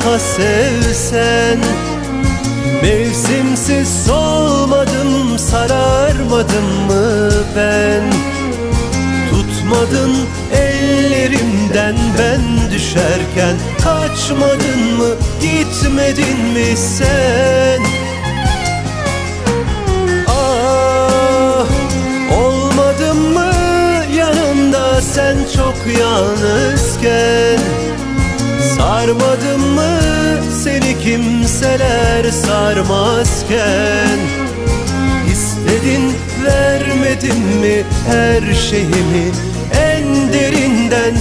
da sevsen. Mevsimsiz solmadım sararmadım mı ben? Tutmadın ellerimden ben düşerken. Kaçmadın mı gitmedin mi sen? Ah olmadın mı yanımda? Sen çok yalnızken Sarmadım mı seni kimseler sarmazken? İstedin vermedim mi her şeyimi? En derinden ben